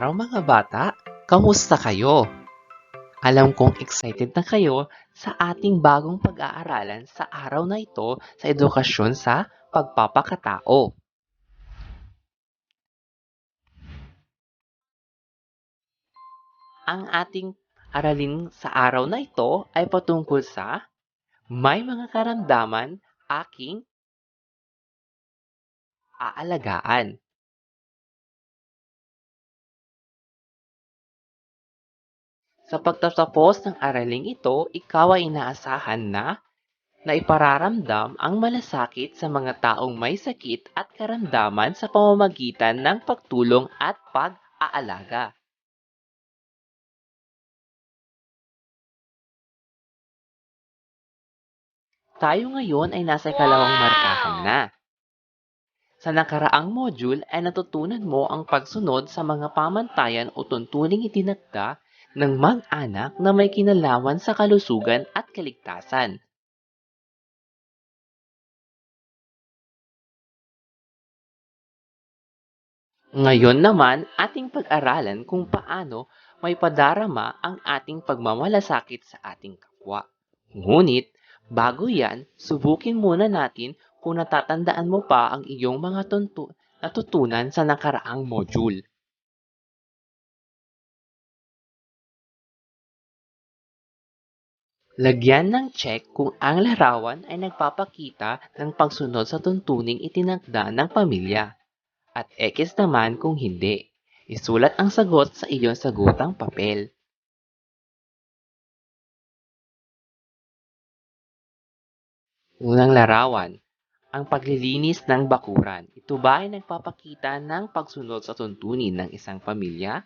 araw mga bata! Kamusta kayo? Alam kong excited na kayo sa ating bagong pag-aaralan sa araw na ito sa edukasyon sa pagpapakatao. Ang ating aralin sa araw na ito ay patungkol sa may mga karamdaman aking aalagaan. Sa pagtatapos ng araling ito, ikaw ay inaasahan na na ipararamdam ang malasakit sa mga taong may sakit at karamdaman sa pamamagitan ng pagtulong at pag-aalaga. Tayo ngayon ay nasa ikalawang markahan na. Sa nakaraang module ay natutunan mo ang pagsunod sa mga pamantayan o tuntuning itinakda ng mag-anak na may kinalaman sa kalusugan at kaligtasan. Ngayon naman, ating pag-aralan kung paano may padarama ang ating pagmamalasakit sa ating kapwa. Ngunit, bago yan, subukin muna natin kung natatandaan mo pa ang iyong mga tuntu- natutunan sa nakaraang module. Lagyan ng check kung ang larawan ay nagpapakita ng pagsunod sa tuntuning itinakda ng pamilya. At X naman kung hindi. Isulat ang sagot sa iyong sagutang papel. Unang larawan, ang paglilinis ng bakuran. Ito ba ay nagpapakita ng pagsunod sa tuntunin ng isang pamilya?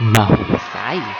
马虎不撒野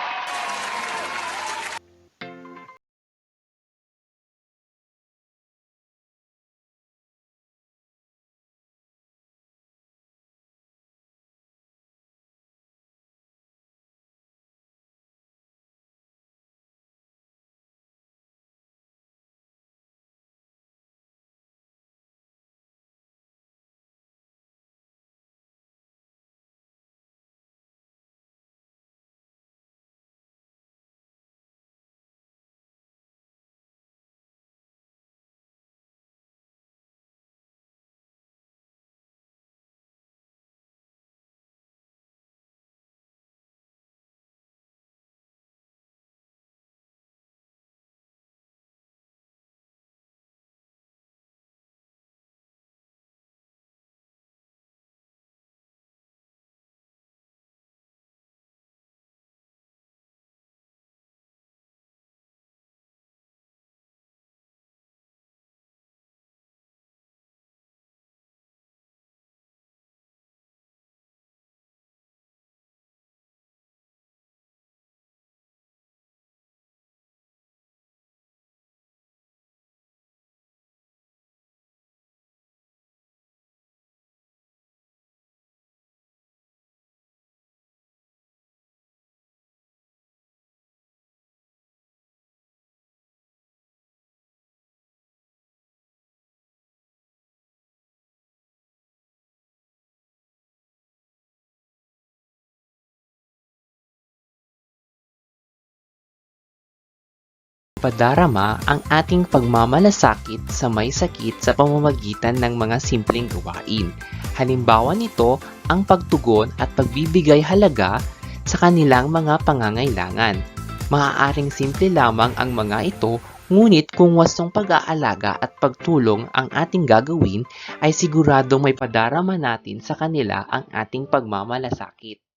Padarama ang ating pagmamalasakit sa may sakit sa pamamagitan ng mga simpleng gawain. Halimbawa nito ang pagtugon at pagbibigay halaga sa kanilang mga pangangailangan. Maaaring simple lamang ang mga ito, ngunit kung wastong pag-aalaga at pagtulong ang ating gagawin, ay siguradong may padarama natin sa kanila ang ating pagmamalasakit.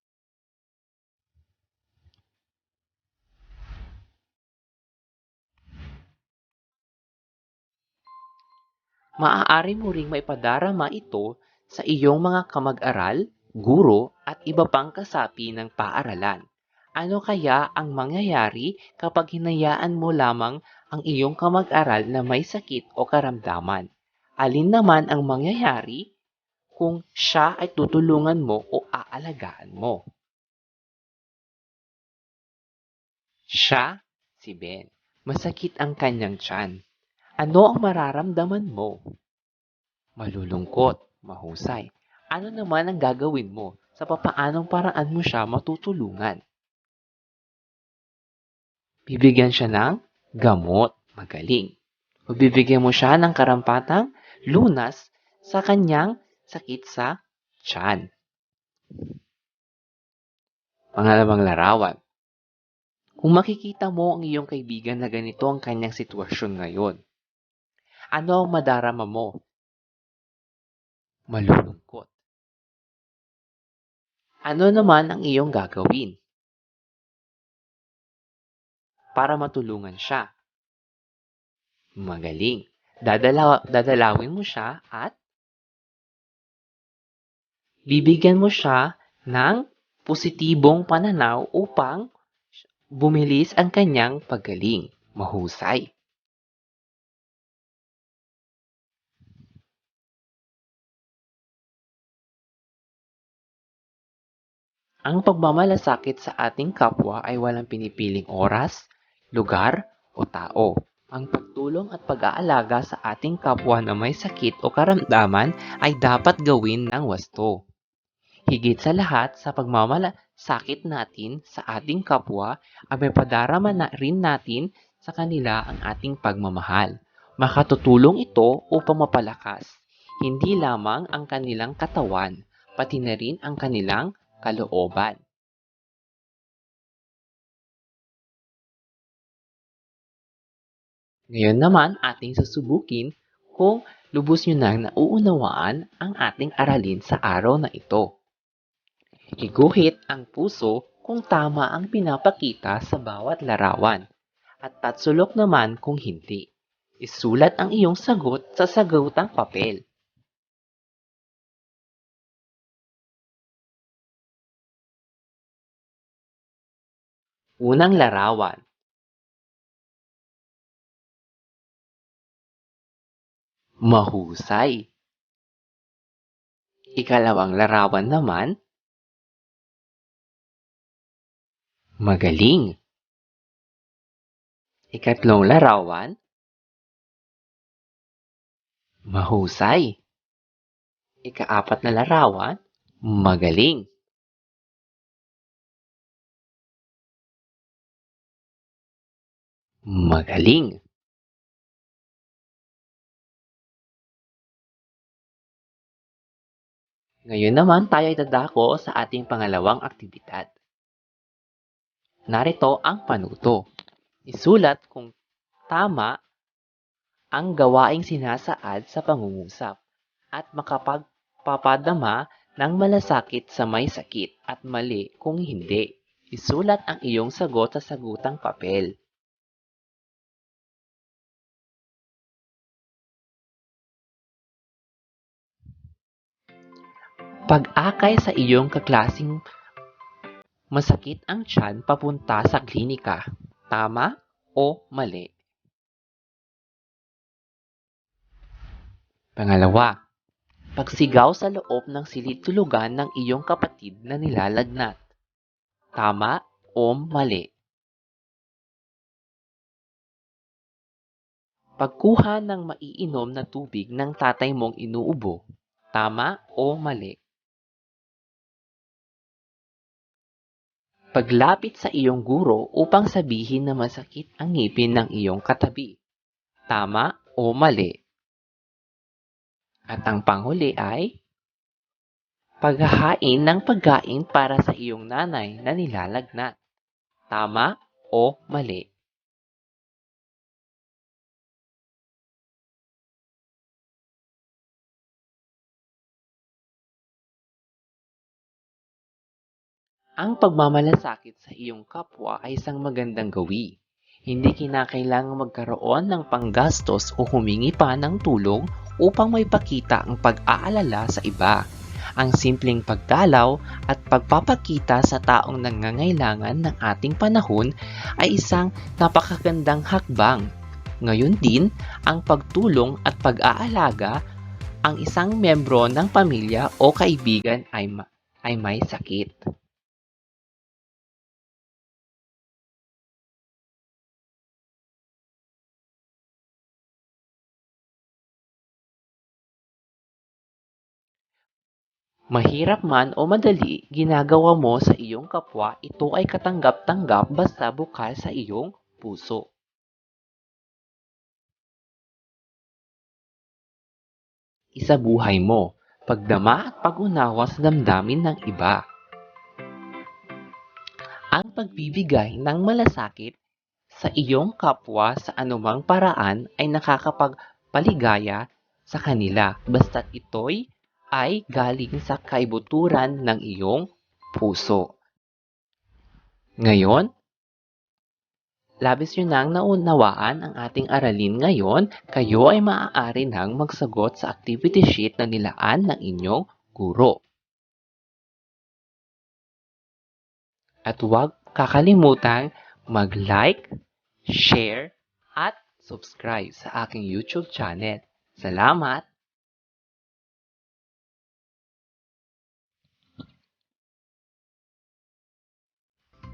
Maaari mo ring maipadarama ito sa iyong mga kamag-aral, guro, at iba pang kasapi ng paaralan. Ano kaya ang mangyayari kapag hinayaan mo lamang ang iyong kamag-aral na may sakit o karamdaman? Alin naman ang mangyayari kung siya ay tutulungan mo o aalagaan mo? Siya, si Ben. Masakit ang kanyang tiyan. Ano ang mararamdaman mo? Malulungkot, Mahusay. Ano naman ang gagawin mo sa papaanong paraan mo siya matutulungan? Bibigyan siya ng gamot. Magaling. O bibigyan mo siya ng karampatang lunas sa kanyang sakit sa tiyan. Pangalawang larawan. Kung makikita mo ang iyong kaibigan na ganito ang kanyang sitwasyon ngayon, ano ang madarama mo? Malulungkot. Ano naman ang iyong gagawin? Para matulungan siya. Magaling. Dadala, dadalawin mo siya at bibigyan mo siya ng positibong pananaw upang bumilis ang kanyang paggaling. Mahusay. Ang pagmamalasakit sa ating kapwa ay walang pinipiling oras, lugar, o tao. Ang pagtulong at pag-aalaga sa ating kapwa na may sakit o karamdaman ay dapat gawin ng wasto. Higit sa lahat sa pagmamalasakit natin sa ating kapwa ay may padarama na rin natin sa kanila ang ating pagmamahal. Makatutulong ito upang mapalakas hindi lamang ang kanilang katawan, pati na rin ang kanilang kalooban. Ngayon naman, ating susubukin kung lubos nyo nang nauunawaan ang ating aralin sa araw na ito. Iguhit ang puso kung tama ang pinapakita sa bawat larawan at tatsulok naman kung hindi. Isulat ang iyong sagot sa sagutang papel. Unang larawan. Mahusay. Ikalawang larawan naman. Magaling. Ikatlong larawan. Mahusay. Ikaapat na larawan. Magaling. Magaling. Ngayon naman tayo ay dadako sa ating pangalawang aktibidad. Narito ang panuto. Isulat kung tama ang gawaing sinasaad sa pangungusap at makapagpapadama ng malasakit sa may sakit at mali kung hindi. Isulat ang iyong sagot sa sagutang papel. Pag-akay sa iyong kaklasing masakit ang tiyan papunta sa klinika. Tama o mali? Pangalawa, pagsigaw sa loob ng silid-tulugan ng iyong kapatid na nilalagnat. Tama o mali? Pagkuha ng maiinom na tubig ng tatay mong inuubo. Tama o mali? Paglapit sa iyong guro upang sabihin na masakit ang ngipin ng iyong katabi. Tama o mali? At ang panghuli ay paghahain ng pagkain para sa iyong nanay na nilalagnat. Tama o mali? Ang pagmamalasakit sa iyong kapwa ay isang magandang gawi. Hindi kinakailangang magkaroon ng panggastos o humingi pa ng tulong upang may pakita ang pag-aalala sa iba. Ang simpleng pagdalaw at pagpapakita sa taong nangangailangan ng ating panahon ay isang napakagandang hakbang. Ngayon din, ang pagtulong at pag-aalaga ang isang membro ng pamilya o kaibigan ay, ma- ay may sakit. Mahirap man o madali, ginagawa mo sa iyong kapwa, ito ay katanggap-tanggap basta bukas sa iyong puso. Isabuhay mo, pagdama at pag-unawa sa damdamin ng iba. Ang pagbibigay ng malasakit sa iyong kapwa sa anumang paraan ay nakakapagpaligaya sa kanila basta't ito'y ay galing sa kaibuturan ng iyong puso. Ngayon, labis nyo nang naunawaan ang ating aralin ngayon, kayo ay maaari nang magsagot sa activity sheet na nilaan ng inyong guro. At huwag kakalimutang mag-like, share, at subscribe sa aking YouTube channel. Salamat!